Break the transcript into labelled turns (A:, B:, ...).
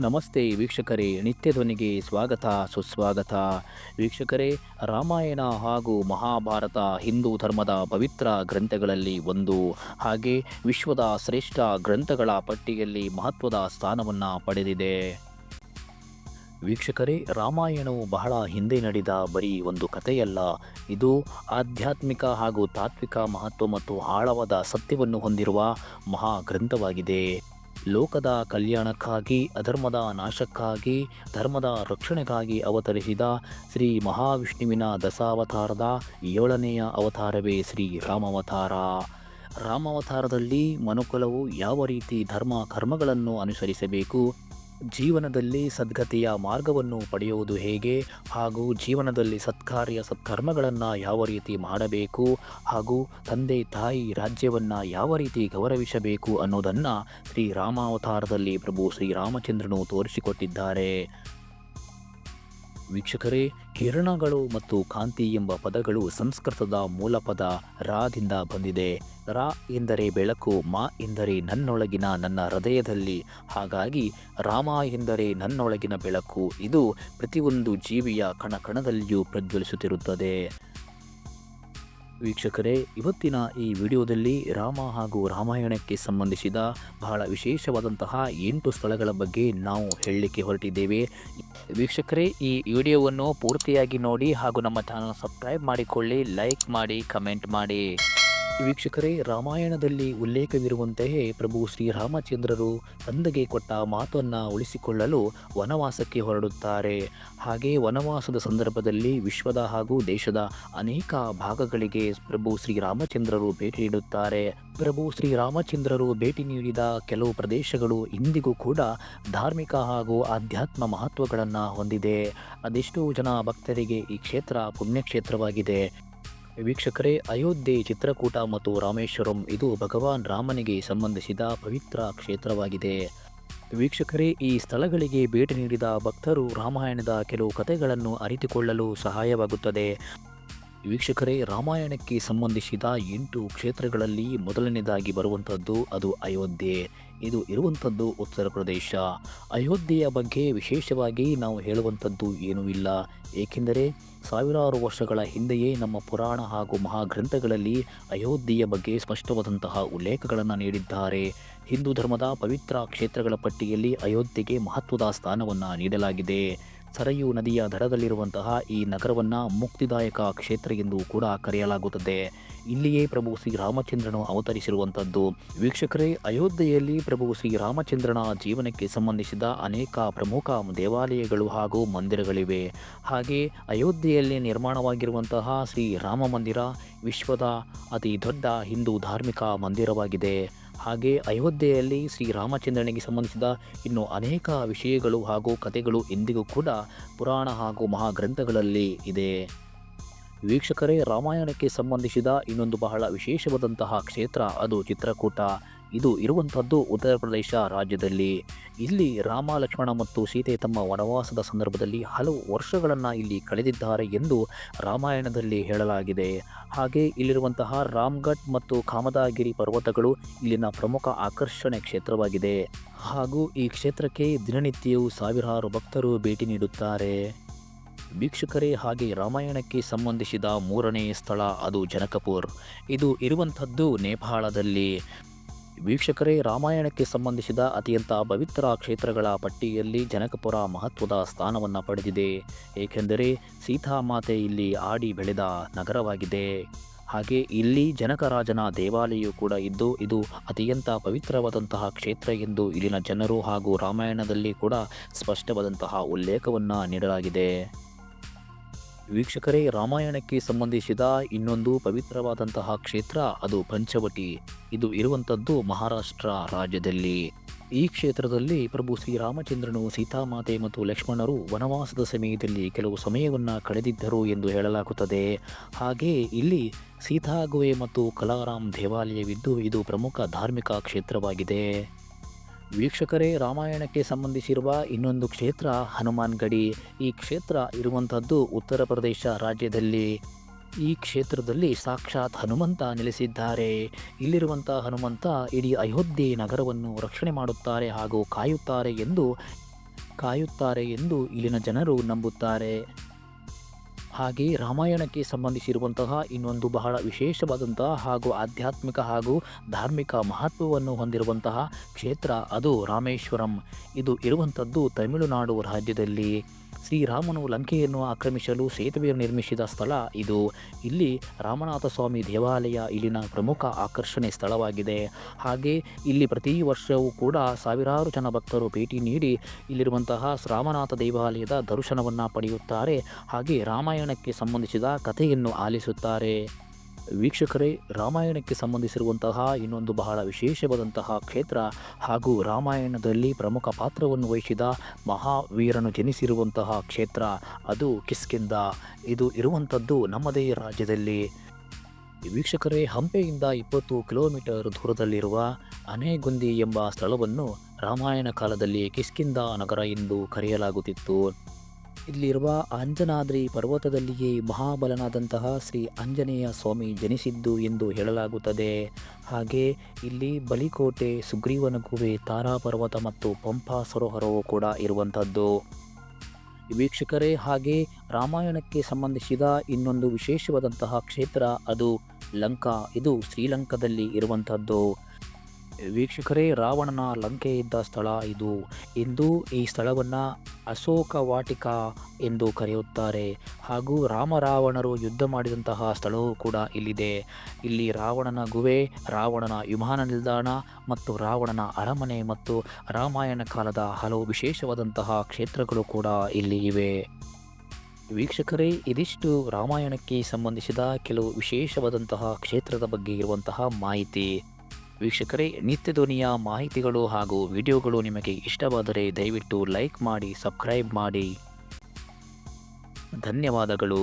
A: ನಮಸ್ತೆ ವೀಕ್ಷಕರೇ ನಿತ್ಯ ಧ್ವನಿಗೆ ಸ್ವಾಗತ, ಸುಸ್ವಾಗತ. ವೀಕ್ಷಕರೇ, ರಾಮಾಯಣ ಹಾಗೂ ಮಹಾಭಾರತ ಹಿಂದೂ ಧರ್ಮದ ಪವಿತ್ರ ಗ್ರಂಥಗಳಲ್ಲಿ ಒಂದು. ಹಾಗೆ ವಿಶ್ವದ ಶ್ರೇಷ್ಠ ಗ್ರಂಥಗಳ ಪಟ್ಟಿಯಲ್ಲಿ ಮಹತ್ವದ ಸ್ಥಾನವನ್ನು ಪಡೆದಿದೆ. ವೀಕ್ಷಕರೇ, ರಾಮಾಯಣವು ಬಹಳ ಹಿಂದೆ ನಡೆದ ಬರೀ ಒಂದು ಕಥೆಯಲ್ಲ. ಇದು ಆಧ್ಯಾತ್ಮಿಕ ಹಾಗೂ ತಾತ್ವಿಕ ಮಹತ್ವ ಮತ್ತು ಆಳವಾದ ಸತ್ಯವನ್ನು ಹೊಂದಿರುವ ಮಹಾ ಗ್ರಂಥವಾಗಿದೆ ಲೋಕದ ಕಲ್ಯಾಣಕ್ಕಾಗಿ, ಅಧರ್ಮದ ನಾಶಕ್ಕಾಗಿ, ಧರ್ಮದ ರಕ್ಷಣೆಗಾಗಿ ಅವತರಿಸಿದ ಶ್ರೀ ಮಹಾವಿಷ್ಣುವಿನ ದಶಾವತಾರದ ಏಳನೆಯ ಅವತಾರವೇ ಶ್ರೀ ರಾಮಾವತಾರ. ರಾಮಾವತಾರದಲ್ಲಿ ಮನುಕುಲವು ಯಾವ ರೀತಿ ಧರ್ಮ ಕರ್ಮಗಳನ್ನು ಅನುಸರಿಸಬೇಕು? ಜೀವನದಲ್ಲಿ ಸದ್ಗತಿಯ ಮಾರ್ಗವನ್ನು ಪಡೆಯುವುದು ಹೇಗೆ? ಹಾಗೂ ಜೀವನದಲ್ಲಿ ಸತ್ಕಾರ್ಯ, ಸತ್ಕರ್ಮಗಳನ್ನು ಯಾವ ರೀತಿ ಮಾಡಬೇಕು? ಹಾಗೂ ತಂದೆ, ತಾಯಿ ರಾಜ್ಯವನ್ನು ಯಾವ ರೀತಿ ಗೌರವಿಸಬೇಕು ಅನ್ನೋದನ್ನು ಶ್ರೀರಾಮಾವತಾರದಲ್ಲಿ ಪ್ರಭು ಶ್ರೀರಾಮಚಂದ್ರನು ತೋರಿಸಿಕೊಟ್ಟಿದ್ದಾರೆ. ವೀಕ್ಷಕರೇ, ಕಿರಣಗಳು ಮತ್ತು ಕಾಂತಿ ಎಂಬ ಪದಗಳು ಸಂಸ್ಕೃತದ ಮೂಲಪದ ರಾದಿಂದ ಬಂದಿದೆ. ರಾ ಎಂದರೆ ಬೆಳಕು, ಮಾ ಎಂದರೆ ನನ್ನೊಳಗಿನ ನನ್ನ ಹೃದಯದಲ್ಲಿ. ಹಾಗಾಗಿ ರಾಮ ಎಂದರೆ ನನ್ನೊಳಗಿನ ಬೆಳಕು. ಇದು ಪ್ರತಿಯೊಂದು ಜೀವಿಯ ಕಣಕಣದಲ್ಲಿಯೂ ಪ್ರಜ್ವಲಿಸುತ್ತಿರುತ್ತದೆ. ವೀಕ್ಷಕರೇ, ಇವತ್ತಿನ ಈ ವಿಡಿಯೋದಲ್ಲಿ ರಾಮ ಹಾಗೂ ರಾಮಾಯಣಕ್ಕೆ ಸಂಬಂಧಿಸಿದ ಬಹಳ ವಿಶೇಷವಾದಂತಹ ಎಂಟು ಸ್ಥಳಗಳ ಬಗ್ಗೆ ನಾವು ಹೇಳಲಿಕ್ಕೆ ಹೊರಟಿದ್ದೇವೆ. ವೀಕ್ಷಕರೇ, ಈ ವಿಡಿಯೋವನ್ನು ಪೂರ್ತಿಯಾಗಿ ನೋಡಿ ಹಾಗೂ ನಮ್ಮ ಚಾನಲ್ ಸಬ್ಸ್ಕ್ರೈಬ್ ಮಾಡಿಕೊಳ್ಳಿ, ಲೈಕ್ ಮಾಡಿ, ಕಮೆಂಟ್ ಮಾಡಿ. ವೀಕ್ಷಕರೇ, ರಾಮಾಯಣದಲ್ಲಿ ಉಲ್ಲೇಖವಿರುವಂತೆಯೇ ಪ್ರಭು ಶ್ರೀರಾಮಚಂದ್ರರು ತಂದೆಗೆ ಕೊಟ್ಟ ಮಾತನ್ನು ಉಳಿಸಿಕೊಳ್ಳಲು ವನವಾಸಕ್ಕೆ ಹೊರಡುತ್ತಾರೆ. ಹಾಗೆ ವನವಾಸದ ಸಂದರ್ಭದಲ್ಲಿ ವಿಶ್ವದ ಹಾಗೂ ದೇಶದ ಅನೇಕ ಭಾಗಗಳಿಗೆ ಪ್ರಭು ಶ್ರೀರಾಮಚಂದ್ರರು ಭೇಟಿ ನೀಡುತ್ತಾರೆ. ಪ್ರಭು ಶ್ರೀರಾಮಚಂದ್ರರು ಭೇಟಿ ನೀಡಿದ ಕೆಲವು ಪ್ರದೇಶಗಳು ಇಂದಿಗೂ ಕೂಡ ಧಾರ್ಮಿಕ ಹಾಗೂ ಆಧ್ಯಾತ್ಮ ಮಹತ್ವಗಳನ್ನು ಹೊಂದಿದೆ. ಅದೆಷ್ಟೋ ಜನ ಭಕ್ತರಿಗೆ ಈ ಕ್ಷೇತ್ರ ಪುಣ್ಯಕ್ಷೇತ್ರವಾಗಿದೆ. ವೀಕ್ಷಕರೇ, ಅಯೋಧ್ಯೆ ಚಿತ್ರಕೂಟ ಮತ್ತು ರಾಮೇಶ್ವರಂ ಇದು ಭಗವಾನ್ ರಾಮನಿಗೆ ಸಂಬಂಧಿಸಿದ ಪವಿತ್ರ ಕ್ಷೇತ್ರವಾಗಿದೆ. ವೀಕ್ಷಕರೇ, ಈ ಸ್ಥಳಗಳಿಗೆ ಭೇಟಿ ನೀಡಿದ ಭಕ್ತರು ರಾಮಾಯಣದ ಕೆಲವು ಕಥೆಗಳನ್ನು ಅರಿತುಕೊಳ್ಳಲು ಸಹಾಯವಾಗುತ್ತದೆ. ವೀಕ್ಷಕರೇ, ರಾಮಾಯಣಕ್ಕೆ ಸಂಬಂಧಿಸಿದ ಎಂಟು ಕ್ಷೇತ್ರಗಳಲ್ಲಿ ಮೊದಲನೇದಾಗಿ ಬರುವಂಥದ್ದು ಅದು ಅಯೋಧ್ಯೆ. ಇದು ಇರುವಂಥದ್ದು ಉತ್ತರ ಪ್ರದೇಶ. ಅಯೋಧ್ಯೆಯ ಬಗ್ಗೆ ವಿಶೇಷವಾಗಿ ನಾವು ಹೇಳುವಂಥದ್ದು ಏನೂ ಇಲ್ಲ. ಏಕೆಂದರೆ ಸಾವಿರಾರು ವರ್ಷಗಳ ಹಿಂದೆಯೇ ನಮ್ಮ ಪುರಾಣ ಹಾಗೂ ಮಹಾಗ್ರಂಥಗಳಲ್ಲಿ ಅಯೋಧ್ಯೆಯ ಬಗ್ಗೆ ಸ್ಪಷ್ಟವಾದಂತಹ ಉಲ್ಲೇಖಗಳನ್ನು ನೀಡಿದ್ದಾರೆ. ಹಿಂದೂ ಧರ್ಮದ ಪವಿತ್ರ ಕ್ಷೇತ್ರಗಳ ಪಟ್ಟಿಯಲ್ಲಿ ಅಯೋಧ್ಯೆಗೆ ಮಹತ್ವದ ಸ್ಥಾನವನ್ನು ನೀಡಲಾಗಿದೆ. ಸರಯು ನದಿಯ ದರದಲ್ಲಿರುವಂತಹ ಈ ನಗರವನ್ನು ಮುಕ್ತಿದಾಯಕ ಕ್ಷೇತ್ರ ಎಂದು ಕೂಡ ಕರೆಯಲಾಗುತ್ತದೆ. ಇಲ್ಲಿಯೇ ಪ್ರಭು ಶ್ರೀರಾಮಚಂದ್ರನು ಅವತರಿಸಿರುವಂಥದ್ದು. ವೀಕ್ಷಕರೇ, ಅಯೋಧ್ಯೆಯಲ್ಲಿ ಪ್ರಭು ಶ್ರೀರಾಮಚಂದ್ರನ ಜೀವನಕ್ಕೆ ಸಂಬಂಧಿಸಿದ ಅನೇಕ ಪ್ರಮುಖ ದೇವಾಲಯಗಳು ಹಾಗೂ ಮಂದಿರಗಳಿವೆ. ಹಾಗೆ ಅಯೋಧ್ಯೆಯಲ್ಲಿ ನಿರ್ಮಾಣವಾಗಿರುವಂತಹ ಶ್ರೀ ರಾಮ ಮಂದಿರ ವಿಶ್ವದ ಅತಿ ದೊಡ್ಡ ಹಿಂದೂ ಧಾರ್ಮಿಕ ಮಂದಿರವಾಗಿದೆ. ಹಾಗೆ ಅಯೋಧ್ಯೆಯಲ್ಲಿ ಶ್ರೀರಾಮಚಂದ್ರನಿಗೆ ಸಂಬಂಧಿಸಿದ ಇನ್ನು ಅನೇಕ ವಿಷಯಗಳು ಹಾಗೂ ಕಥೆಗಳು ಇಂದಿಗೂ ಕೂಡ ಪುರಾಣ ಹಾಗೂ ಮಹಾಗ್ರಂಥಗಳಲ್ಲಿ ಇದೆ. ವೀಕ್ಷಕರೇ, ರಾಮಾಯಣಕ್ಕೆ ಸಂಬಂಧಿಸಿದ ಇನ್ನೊಂದು ಬಹಳ ವಿಶೇಷವಾದಂತಹ ಕ್ಷೇತ್ರ ಅದು ಚಿತ್ರಕೂಟ. ಇದು ಇರುವಂಥದ್ದು ಉತ್ತರ ಪ್ರದೇಶ ರಾಜ್ಯದಲ್ಲಿ. ಇಲ್ಲಿ ರಾಮ, ಲಕ್ಷ್ಮಣ ಮತ್ತು ಸೀತೆ ತಮ್ಮ ವನವಾಸದ ಸಂದರ್ಭದಲ್ಲಿ ಹಲವು ವರ್ಷಗಳನ್ನು ಇಲ್ಲಿ ಕಳೆದಿದ್ದಾರೆ ಎಂದು ರಾಮಾಯಣದಲ್ಲಿ ಹೇಳಲಾಗಿದೆ. ಹಾಗೆ ಇಲ್ಲಿರುವಂತಹ ರಾಮ್ಘಟ್ ಮತ್ತು ಕಾಮದಾಗಿರಿ ಪರ್ವತಗಳು ಇಲ್ಲಿನ ಪ್ರಮುಖ ಆಕರ್ಷಣೆ ಕ್ಷೇತ್ರವಾಗಿದೆ. ಹಾಗೂ ಈ ಕ್ಷೇತ್ರಕ್ಕೆ ದಿನನಿತ್ಯವೂ ಸಾವಿರಾರು ಭಕ್ತರು ಭೇಟಿ ನೀಡುತ್ತಾರೆ. ವೀಕ್ಷಕರೇ, ಹಾಗೆ ರಾಮಾಯಣಕ್ಕೆ ಸಂಬಂಧಿಸಿದ ಮೂರನೇ ಸ್ಥಳ ಅದು ಜನಕಪುರ್. ಇದು ಇರುವಂಥದ್ದು ನೇಪಾಳದಲ್ಲಿ. ವೀಕ್ಷಕರೇ, ರಾಮಾಯಣಕ್ಕೆ ಸಂಬಂಧಿಸಿದ ಅತ್ಯಂತ ಪವಿತ್ರ ಕ್ಷೇತ್ರಗಳ ಪಟ್ಟಿಯಲ್ಲಿ ಜನಕಪುರ ಮಹತ್ವದ ಸ್ಥಾನವನ್ನು ಪಡೆದಿದೆ. ಏಕೆಂದರೆ ಸೀತಾಮಾತೆ ಇಲ್ಲಿ ಆಡಿ ಬೆಳೆದ ನಗರವಾಗಿದೆ. ಹಾಗೆ ಇಲ್ಲಿ ಜನಕರಾಜನ ದೇವಾಲಯವು ಕೂಡ ಇದ್ದು, ಇದು ಅತ್ಯಂತ ಪವಿತ್ರವಾದಂತಹ ಕ್ಷೇತ್ರ ಎಂದು ಇಲ್ಲಿನ ಜನರು ಹಾಗೂ ರಾಮಾಯಣದಲ್ಲಿ ಕೂಡ ಸ್ಪಷ್ಟವಾದಂತಹ ಉಲ್ಲೇಖವನ್ನು ನೀಡಲಾಗಿದೆ. ವೀಕ್ಷಕರೇ, ರಾಮಾಯಣಕ್ಕೆ ಸಂಬಂಧಿಸಿದ ಇನ್ನೊಂದು ಪವಿತ್ರವಾದಂತಹ ಕ್ಷೇತ್ರ, ಅದು ಪಂಚವಟಿ. ಇದು ಇರುವಂಥದ್ದು ಮಹಾರಾಷ್ಟ್ರ ರಾಜ್ಯದಲ್ಲಿ. ಈ ಕ್ಷೇತ್ರದಲ್ಲಿ ಪ್ರಭು ಶ್ರೀರಾಮಚಂದ್ರನು ಸೀತಾಮಾತೆ ಮತ್ತು ಲಕ್ಷ್ಮಣರು ವನವಾಸದ ಸಮಯದಲ್ಲಿ ಕೆಲವು ಸಮಯವನ್ನು ಕಳೆದಿದ್ದರು ಎಂದು ಹೇಳಲಾಗುತ್ತದೆ. ಹಾಗೆ ಇಲ್ಲಿ ಸೀತಾಗುವೆ ಮತ್ತು ಕಲಾರಾಮ್ ದೇವಾಲಯವಿದ್ದು ಇದು ಪ್ರಮುಖ ಧಾರ್ಮಿಕ ಕ್ಷೇತ್ರವಾಗಿದೆ. ವೀಕ್ಷಕರೇ, ರಾಮಾಯಣಕ್ಕೆ ಸಂಬಂಧಿಸಿರುವ ಇನ್ನೊಂದು ಕ್ಷೇತ್ರ ಹನುಮಾನ್ ಗಡಿ. ಈ ಕ್ಷೇತ್ರ ಇರುವಂಥದ್ದು ಉತ್ತರ ಪ್ರದೇಶ ರಾಜ್ಯದಲ್ಲಿ. ಈ ಕ್ಷೇತ್ರದಲ್ಲಿ ಸಾಕ್ಷಾತ್ ಹನುಮಂತ ನೆಲೆಸಿದ್ದಾರೆ. ಇಲ್ಲಿರುವಂಥ ಹನುಮಂತ ಇಡೀ ಅಯೋಧ್ಯೆ ನಗರವನ್ನು ರಕ್ಷಣೆ ಮಾಡುತ್ತಾರೆ ಹಾಗೂ ಕಾಯುತ್ತಾರೆ ಎಂದು ಕಾಯುತ್ತಾರೆ ಎಂದು ಇಲ್ಲಿನ ಜನರು ನಂಬುತ್ತಾರೆ. ಹಾಗೆ ರಾಮಾಯಣಕ್ಕೆ ಸಂಬಂಧಿಸಿರುವಂತಹ ಇನ್ನೊಂದು ಬಹಳ ವಿಶೇಷವಾದಂತಹ ಹಾಗೂ ಆಧ್ಯಾತ್ಮಿಕ ಹಾಗೂ ಧಾರ್ಮಿಕ ಮಹತ್ವವನ್ನು ಹೊಂದಿರುವಂತಹ ಕ್ಷೇತ್ರ ಅದು ರಾಮೇಶ್ವರಂ. ಇದು ಇರುವಂಥದ್ದು ತಮಿಳುನಾಡು ರಾಜ್ಯದಲ್ಲಿ. ಶ್ರೀರಾಮನು ಲಂಕೆಯನ್ನು ಆಕ್ರಮಿಸಲು ಸೇತುವೆಯನ್ನು ನಿರ್ಮಿಸಿದ ಸ್ಥಳ ಇದು. ಇಲ್ಲಿ ರಾಮನಾಥ ಸ್ವಾಮಿ ದೇವಾಲಯ ಇಲ್ಲಿನ ಪ್ರಮುಖ ಆಕರ್ಷಣೆ ಸ್ಥಳವಾಗಿದೆ. ಹಾಗೆ ಇಲ್ಲಿ ಪ್ರತಿ ವರ್ಷವೂ ಕೂಡ ಸಾವಿರಾರು ಜನ ಭಕ್ತರು ಭೇಟಿ ನೀಡಿ ಇಲ್ಲಿರುವಂತಹ ರಾಮನಾಥ ದೇವಾಲಯದ ದರ್ಶನವನ್ನು ಪಡೆಯುತ್ತಾರೆ. ಹಾಗೆ ರಾಮಾಯಣಕ್ಕೆ ಸಂಬಂಧಿಸಿದ ಕಥೆಯನ್ನು ಆಲಿಸುತ್ತಾರೆ. ವೀಕ್ಷಕರೇ, ರಾಮಾಯಣಕ್ಕೆ ಸಂಬಂಧಿಸಿರುವಂತಹ ಇನ್ನೊಂದು ಬಹಳ ವಿಶೇಷವಾದಂತಹ ಕ್ಷೇತ್ರ ಹಾಗೂ ರಾಮಾಯಣದಲ್ಲಿ ಪ್ರಮುಖ ಪಾತ್ರವನ್ನು ವಹಿಸಿದ ಮಹಾವೀರನು ಜನಿಸಿರುವಂತಹ ಕ್ಷೇತ್ರ, ಅದು ಕಿಸ್ಕಿಂದ ಇದು ಇರುವಂಥದ್ದು ನಮ್ಮದೇ ರಾಜ್ಯದಲ್ಲಿ. ವೀಕ್ಷಕರೇ, ಹಂಪೆಯಿಂದ ಇಪ್ಪತ್ತು ಕಿಲೋಮೀಟರ್ ದೂರದಲ್ಲಿರುವ ಅನೇಗುಂದಿ ಎಂಬ ಸ್ಥಳವನ್ನು ರಾಮಾಯಣ ಕಾಲದಲ್ಲಿ ಕಿಸ್ಕಿಂದ ನಗರ ಎಂದು ಕರೆಯಲಾಗುತ್ತಿತ್ತು. ಇಲ್ಲಿರುವ ಅಂಜನಾದ್ರಿ ಪರ್ವತದಲ್ಲಿಯೇ ಮಹಾಬಲನಾದಂತಹ ಶ್ರೀ ಆಂಜನೇಯ ಸ್ವಾಮಿ ಜನಿಸಿದ್ದು ಎಂದು ಹೇಳಲಾಗುತ್ತದೆ. ಹಾಗೆ ಇಲ್ಲಿ ಬಲಿಕೋಟೆ ಸುಗ್ರೀವನ ಗುಹೆ ತಾರಾ ಪರ್ವತ ಮತ್ತು ಪಂಪಾ ಸರೋವರವು ಕೂಡ ಇರುವಂಥದ್ದು. ವೀಕ್ಷಕರೇ, ಹಾಗೆ ರಾಮಾಯಣಕ್ಕೆ ಸಂಬಂಧಿಸಿದ ಇನ್ನೊಂದು ವಿಶೇಷವಾದಂತಹ ಕ್ಷೇತ್ರ ಅದು ಲಂಕಾ. ಇದು ಶ್ರೀಲಂಕಾದಲ್ಲಿ ಇರುವಂಥದ್ದು. ವೀಕ್ಷಕರೇ, ರಾವಣನ ಲಂಕೆ ಇದ್ದ ಸ್ಥಳ ಇದು. ಇಂದು ಈ ಸ್ಥಳವನ್ನು ಅಶೋಕ ವಾಟಿಕ ಎಂದು ಕರೆಯುತ್ತಾರೆ. ಹಾಗೂ ರಾಮರಾವಣರು ಯುದ್ಧ ಮಾಡಿದಂತಹ ಸ್ಥಳವೂ ಕೂಡ ಇಲ್ಲಿದೆ. ಇಲ್ಲಿ ರಾವಣನ ಗುಹೆ, ರಾವಣನ ವಿಮಾನ ನಿಲ್ದಾಣ ಮತ್ತು ರಾವಣನ ಅರಮನೆ ಮತ್ತು ರಾಮಾಯಣ ಕಾಲದ ಹಲವು ವಿಶೇಷವಾದಂತಹ ಕ್ಷೇತ್ರಗಳು ಕೂಡ ಇಲ್ಲಿ ಇವೆ. ವೀಕ್ಷಕರೇ, ಇದಿಷ್ಟು ರಾಮಾಯಣಕ್ಕೆ ಸಂಬಂಧಿಸಿದ ಕೆಲವು ವಿಶೇಷವಾದಂತಹ ಕ್ಷೇತ್ರದ ಬಗ್ಗೆ ಇರುವಂತಹ ಮಾಹಿತಿ. ವೀಕ್ಷಕರೇ ನಿತ್ಯ ಧ್ವನಿಯ ಮಾಹಿತಿಗಳು ಹಾಗೂ ವಿಡಿಯೋಗಳು ನಿಮಗೆ ಇಷ್ಟವಾದರೆ ದಯವಿಟ್ಟು ಲೈಕ್ ಮಾಡಿ ಸಬ್ಸ್ಕ್ರೈಬ್ ಮಾಡಿ. ಧನ್ಯವಾದಗಳು.